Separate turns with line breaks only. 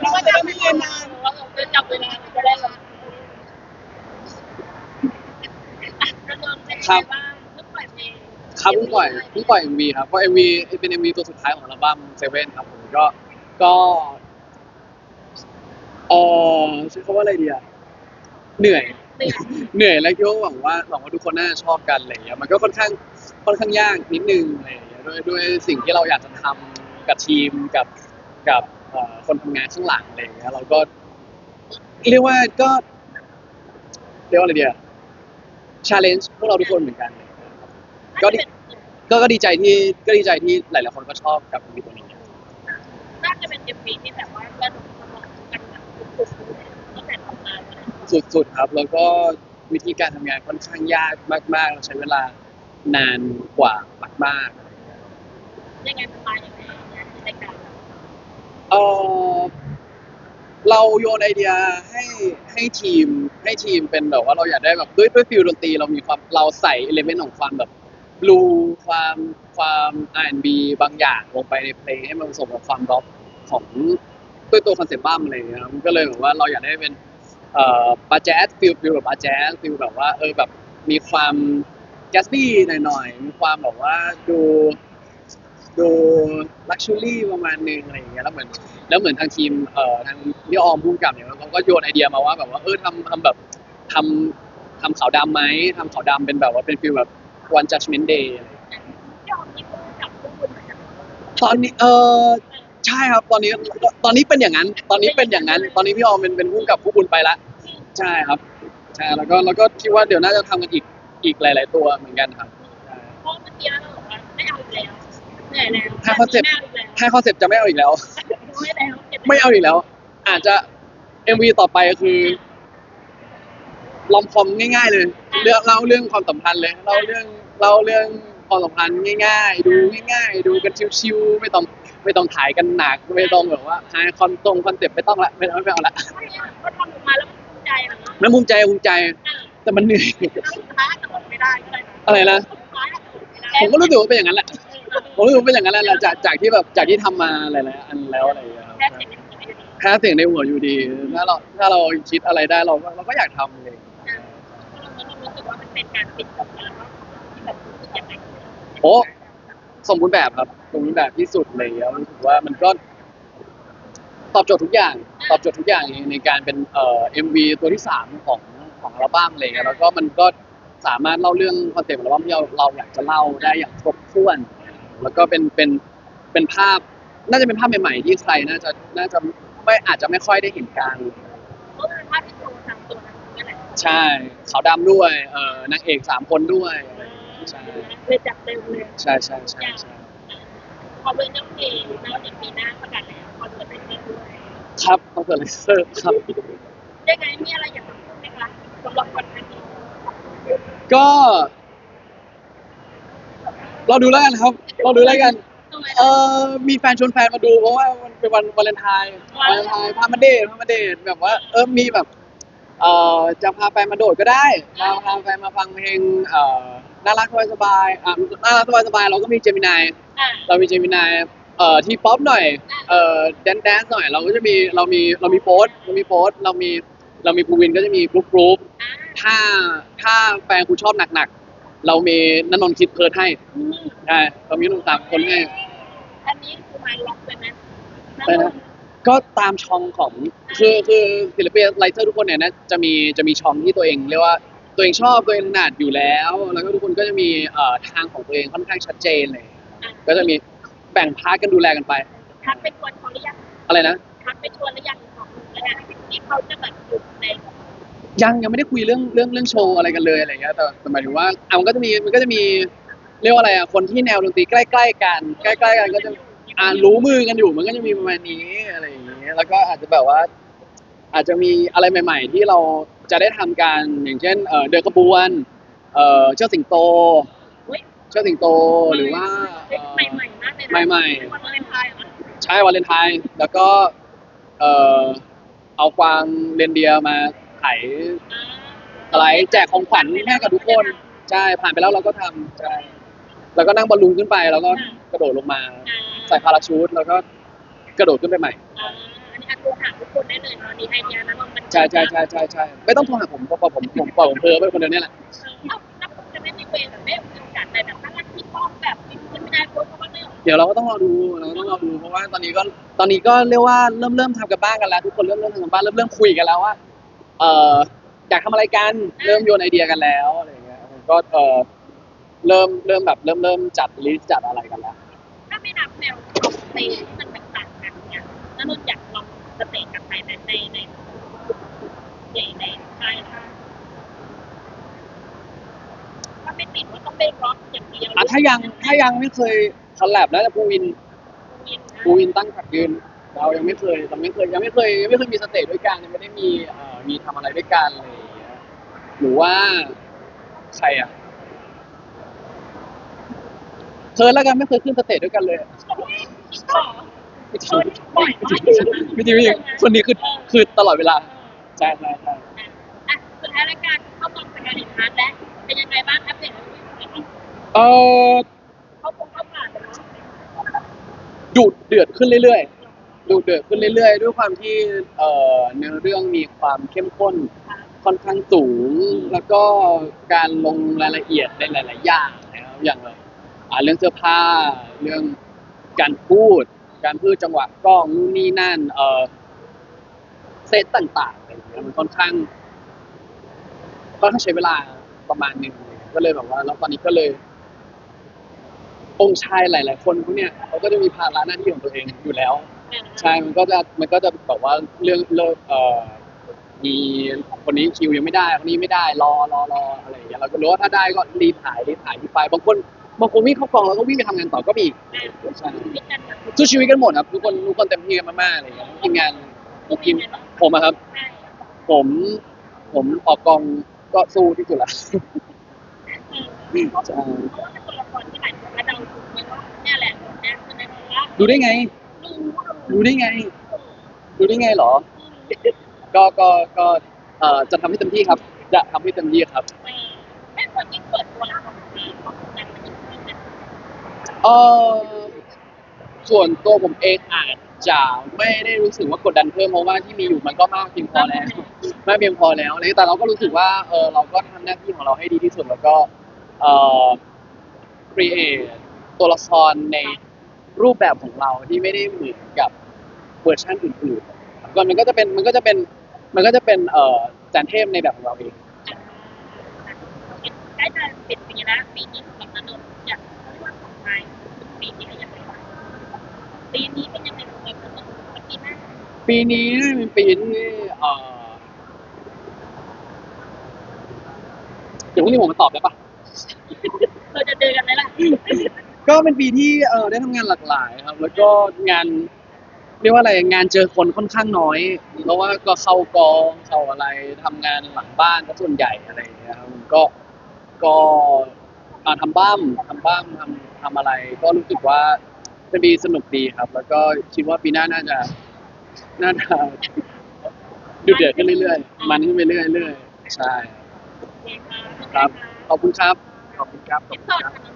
เราจะได้ไม่เรียนนาน
ว่าเราจะจับเวลาจะได้ละแล้วนนเป็นยังไงบ้างเพิ่งปล่อยเพลง
ครับเพิ่งปล่อยเพิ่งปล่อย MV ครับเพราะ MV เป็น MV ตัวสุดท้ายของอัลบั้มเซเว่นครับผมก็ก็เออใช้คำว่าอะไรดีอะเหนื่อย
หนึ่ง
เหนื่อยแล้วก็หวังว่าหวังว่าทุกคนน่าจะชอบกันอะไรอย่างเงี้ยมันก็ค่อนข้างค่อนข้างยากนิดนึงอะไรอย่างเงี้ยด้วยด้วยสิ่งที่เราอยากจะทำกับทีมกับกับเอ่อ คนทำงานข้างหลังอะไรอย่างเงี้ยเราก็ เรียกว่าก็ เรียกว่าอะไรดีอะชาเลนจ์พวกเราทุกคนเหมือนกันอะไรอย่างเงี้ยครับก็ดีก็ก็ดีใจที่ก็ดีใจที่หลายๆคนก็ชอบกับมีตัวนี้
น่าจะเป็นเอ็มวีที่แบบว่าระดมสมองกันแบบสุดๆเลยตั้งแต่ทำงานมา
สุดๆครับ แล้วก็วิธีการทำงานค่อนข้างยากมากๆเราใช้เวลานานกว่ามากๆ
ยังไงมันมายังไงงานในการ
เออเราโยนไอเดียให้ให้ทีมให้ทีมเป็นแบบว่าเราอยากได้แบบด้วยด้วยฟิลดนตรีเรามีความเราใส่เอลเมนต์ของความแบบบลูความความ R&B บางอย่างลงไปในเพลงให้มันผสมกับความร็อกของด้วยตัวคอนเซปต์บ้ามอะไรอย่างเงี้ยครับก็เลยแบบว่าเราอยากได้เป็นเอ่อบาแจ๊สฟิลฟิลแบบบาแจ๊สฟิลแบบว่าเออแบบมีความแกสบี้หน่อยๆมีความแบบว่าดู ดูลักชัวรี่ประมาณนึงอะไรอย่างเงี้ยแล้วเหมือนแล้วเหมือนทางทีมเอ่อทางพี่ออมพุ่มกับเนี่ยเขาก็โยนไอเดียมาว่าแบบว่าเออทำทำแบบทำทำขาวดำไหมทำขาวดำเป็นแบบว่าเป็นฟีลแบบ one judgment day อะไรอย่างเงี้ย
ยอมที่พูดกับทุกคนเหมือนกัน
ตอนนี้เออใช่ครับตอนนี้ตอนนี้เป็นอย่างนั้น ตอนนี้เป็นอย่างนั้น ตอนนี้พี่ออมเป็นเป็นพุ่มกับผู้บุญไปละใช่ครับใช่แล้วก็แล้วก็คิดว่าเดี๋ยวน่าจะทำกันอีกอีกหลาย ๆ ตัวเหมือนกันครับ
เพราะเมื่อกี้เราบอกว่าไม่เอาแล้ว เหนื่อยแล้ว
ถ้าคอนเซ็ปต์
ไม่เอาอีกแล้ว
ถ้าคอนเซ็ปต์จะไม่เอาอีกแล้ว
ไม่แล้ว
ไม่เอาอีกแล้ว อาจจะ MV ต่อไปคือลอมคอมง่าย ๆ เลยเรื่องเล่าเรื่องความสัมพันธ์เลยเล่าเรื่องเล่าเรื่องความสัมพันธ์ง่าย ๆ ดูง่าย ๆ ดูกันชิวๆไม่ต้องไม่ต้องถ่ายกันหนักไม่ต้องแบบว่าหาคอนตรงคอนเซ็ปต์ไม่ต้องละไม่ต้องไม่เอาละ
ไม่เอาก็ทำออกมาแล้วมันภูมิใจนะเนาะ
แล้วภูมิใจภูมิใจ
อ่า
แต่มันเหนื่อย
แล้วสุดท้ายก็อดไม่ได้ก็เลยนะ
อะไรนะ
สุดท้ายก็อดไม่ได้
ผมก็รู้สึกว่าเป็นอย่างนั้นแหละ ผมรู้สึกว่าเป็นอย่างนั้นแหละจากจากที่แบบจากที่ทำมาหลายๆอันแล้วอะไรอย่างเงี้ยครับ
แค่เสียงในหัวอยู่ดี
แค่เสียงในหัวอยู่ดีถ้าเราถ้าเราคิดอะไรได้เราก็เราก็อยากทำเลย
อ่าเพราะเรารู้สึกว่ามันเป็นการปิดจบแล้วที่แบบรู้สึกยังไง
โอ้ สมบูรณ์แบบครับสมบูรณ์แบบที่สุดเลยแล้วรู้สึกว่ามันก็ ตอบโจทย์ทุกอย่าง ตอบโจทย์ทุกอย่างในในการเป็นเอ่อ MV ตัวที่สามของของอัลบั้มอะไรเงี้ยแล้วก็มันก็สามารถเล่าเรื่องคอนเซ็ปต์อัลบั้มที่เราเราอยากจะเล่าได้อย่างครบถ้วน แล้วก็เป็นเป็นเป็นภาพ น่าจะเป็นภาพใหม่ๆที่ใครน่าจะน่าจะไม่อาจจะไม่ค่อยได้เห็นกัน
เพราะเป็นภาพที่โชว์ทางตัวนั้นนี่แหละ
ใช่ขาวดำด้วยเอ่อนางเอกสามคนด้วยอะไรอย่างเงี้ยใช่
เลยจับเต็มเลย
ใช่ใช่ใช่ใช่
พอเป็นเรื่องเพลงแล้วเดี๋ยวปีหน้าประกาศแล้วคอนเสิร์ตเป็นเพลงด้วย
ครับคอนเสิร์ตเลเซอร์ครับ
ยังไงมีอะไรอยากจะพูดไหมคะสำหรับวันนี้
ก็เราดูแล้วกันครับ เราดูแล้วกัน เอ่อมีแฟนชวนแฟนมาดูเพราะว่ามันเป็นวันวาเลนไทน์วาเลนไทน์พามาเดทพามาเดทแบบว่า เออมีแบบ เอ่อจะพาแฟนมาโดดก็ได้พาพาแฟนมาฟังเพลงเอ่อน่ารักสบายสบายๆอะน่ารักสบายสบายๆเราก็มีเจมินาย
อ่า
เรามีเจมินายเอ่อที่ป๊อปหน่อยเอ่อแดนแดนหน่อยเราก็จะมีเรามีเรามีโพสต์เรามีโพสต์เรามีเรามีภูวินก็จะมีกรุ๊ปกรุ๊ป
อ่า
ถ้าถ้าแฟนคุณชอบหนักๆ เรามีนันนนท์คิดเพิร์ดให้
อืม
ใช่เรามีหนุ่มสามคนให้
อันนี้คือไมล็อกเลยไหม
อะไรนะ ก็ตามช่องของคือคือศิลปินไลเซอร์ทุกคนเนี่ยนะจะมีจะมีช่องที่ตัวเองเรียกว่าตัวเองชอบตัวเองถนัดอยู่แล้ว แล้วก็ทุกคนก็จะมีเอ่อทางของตัวเองค่อนข้างชัดเจนเลย ก็จะมีแบ่งพาร์ทกันดูแลกันไป
ทักไปชวนเขาหรือยัง
อะไรนะ
ทักไปชวนหรือยังของแล้วเนี่ยที่เขาจะแบบอยู่ใน
ยังยังไม่ได้คุยเรื่องเรื่องเรื่องโชว์อะไรกันเลยอะไรเงี้ยแต่แต่หมายถึงว่าอะมันก็จะมีมันก็จะมีเรียกว่าอะไรอะคนที่แนวดนตรีใกล้ ๆ กัน ใกล้ ๆ กันก็จะอ่ารู้มือกันอยู่มันก็จะมีประมาณนี้อะไรอย่างเงี้ยแล้วก็อาจจะแบบว่า อาจจะมีอะไรใหม่ ๆ ที่เราจะได้ทำกันอย่างเช่นเอ่อเดินขบวนเอ่อเจ้าสิงโต
อุ๊ย
เจ้าสิงโตหรือว่าเอ่อ
ใหม่ๆมากเลยนะ
ใหม่ๆ
วันวาเลนไทน์เหรอ
ใช่วาเลนไทน์แล้วก็เอ่อเอากวางเรนเดียร์มา ไถ
อ่า
อะไรแจกของขวัญให้กับทุกคนใช่ผ่านไปแล้วเราก็ทำใช่แล้วก็นั่งบอลลูนขึ้นไป แล้วก็กระโดดลงมา
อ่า
ใส่พาราชูทแล้วก็กระโดดขึ้นไปใหม่
อ่าอันนี้อาโทรหาทุกคนได้เลยเนาะนี่ไอเดียนะมัน
ใช่ใช่ใช่ใช่ใช่ไม่ต้องโทรหาผมเพราะผมผมปล่อยผมเพอไปคนเดียวเนี่ยแหละ
เอ้าแล้วคุณจะไม่มีเวรแบบไม่มีโอกาสไปแบบถ้ารักที่ชอบแบบมีคนไม่ได้โพสต์เขาก็ไม่ออก
เดี๋ยวเราก็ต้องรอดูเราก็ต้องรอดูเพราะว่าตอนนี้ก็ตอนนี้ก็เรียกว่าเริ่มเริ่มทำกันบ้านกันแล้ว ทุกคนเริ่มเริ่มทำกันบ้านเริ่มเริ่มคุยกันแล้วว่า เอออยากทำอะไรกันเริ่มโยนไอเดียกันแล้วอะไรอย่างเงี้ยผมก็เออเริ่มเริ่มแบบเริ่มเริ่มจัดลิสต์จัดอะไรกันแล้ว
ถ้าไม่นับแนวของสเตย์ที่มันแบบต่างกันเนี่ยแล้วนนท์อยากลองสเตย์กับใครในในในในในไทยค่ะถ้าไม่ติดว่าต้องเป็นร็อกอย่างเดียว
อะถ้ายังถ้ายังไม่เคยคอลแลบแล้วจะภูวินภูวินตั้งขัดยืน เรายังไม่เคยเราไม่เคยยังไม่เคยยังไม่เคยมีสเตจด้วยกันยังไม่ได้มีเอ่อมีทำอะไรด้วยกันอะไรอย่างเงี้ยหรือว่าใครอะเคยแล้วกันไม่เคยขึ้นสเตจด้วยกันเลยไม่จริงไม่จริงไม่จริงไม่จริงคนนี้คือคือตลอดเวลาใช่ใช่ใช่
อะสุดท้ายรายการเข้ามองเป็นการอีกครั้งและเป็นยังไงบ้างอัปเดตให้ดูหน่อย
เออ
เข้าคงเข้าผ่านไปเนาะ
ดุเดือดขึ้นเรื่อยๆ ดุเดือดขึ้นเรื่อยๆ ด้วยความที่เอ่อเนื้อเรื่องมีความเข้มข้นค่อนข้างสูง แล้วก็การลงรายละเอียดในหลาย ๆ อย่างนะครับอย่างแบบอ่าเรื่องเสื้อผ้าเรื่องการพูด การพูดจังหวะกล้องนู่นนี่นั่น เออเซตต่างๆอะไรอย่างเงี้ยมันค่อนข้างก็ต้องใช้เวลาประมาณหนึ่งก็เลยแบบว่า แล้วตอนนี้ก็เลย องค์ชายหลาย ๆ คนพวกเนี้ยเขาก็จะมีภาระหน้าที่ของตัวเองอยู่แล้ว ใช่มันก็จะมันก็จะแบบว่าเรื่องเลิกเอ่อมีคนนี้คิวยังไม่ได้คนนี้ไม่ได้รอรอรออะไรอย่างเงี้ยเราก็รู้ว่าถ้าได้ก็รีบถ่ายรีบถ่ายรีบไปบางคนบางคนวิ่งเข้ากองแล้วก็วิ่งไปทำงานต่อก็มีใช่
มีกันแบบ
สู้ชีวิตกันหมดครับทุกคนทุกคนเต็มที่กันมากๆอะไรอย่างเงี้ยทีมงานทีมผมอะครับ
ใช่
ผม ผมออกกองก็สู้ที่สุดละ
เพราะ
ใช่
ว่าเป็นตัวละครที่หลายคนก็เดาถูกไหมว่าเนี่ยแหละเนี่ยคือในเพราะว่า
ดูได้ไง
รู้
ดูได้ไงดูได้ไงเหรอ ก็ก็ก็เอ่อจะทำให้เต็มที่ครับ จะทำให้เต็มที่ครับ
ไม่ควรยิ่งเปิดตัวละครนี้ของแต่มันยิ่งขึ้นนะ
เออส่วนตัวผมเองอาจจะไม่ได้รู้สึกว่ากดดันเพิ่มเพราะว่าที่มีอยู่มันก็มากเพียงพอแล้วมากเพียงพอแล้วอะไรแต่เราก็รู้สึกว่าเออเราก็ทำหน้าที่ของเราให้ดีที่สุดแล้วก็เอ่อ create ตัวละครใน รูปแบบของเราที่ไม่ได้เหมือนกับเวอร์ชันอื่นๆก็มันก็จะเป็นมันก็จะเป็นมันก็จะเป็นเอ่อจานเทพในแบบของเราเอง
ใกล้จะปิดปีแล้วปีนี้สำหรับนนท์อยากเรียกว่าของไทยปีนี้ก็ยังไงบ้างปีนี้เป็นยังไงของนนท์ปีหน้า
ปีนี้เป็นปีที่เอ่อเดี๋ยวพรุ่งนี้ผมมาตอบได้ปะ
เราจะเจอกันไหมล่ะ
ก็เป็นปีที่เออได้ทำงานหลากหลายครับ แล้วก็งานเรียกว่าอะไรงานเจอคนค่อนข้างน้อยเพราะว่าก็เข้ากองเข้าอะไรทำงานหลังบ้านก็ส่วนใหญ่อะไรอย่างเงี้ยครับก็ก็อ่าทำบ้ามทำบ้ามทำทำอะไร ก็รู้สึกว่าเป็นปีสนุกดีครับ แล้วก็คิดว่าปีหน้าน่าจะน่าจะดูเดือดขึ้นเรื่อยๆ มันขึ้นไปเรื่อยๆใช่
ค
รับ ขอบคุณครับ ขอบคุณครับขอบคุณครับ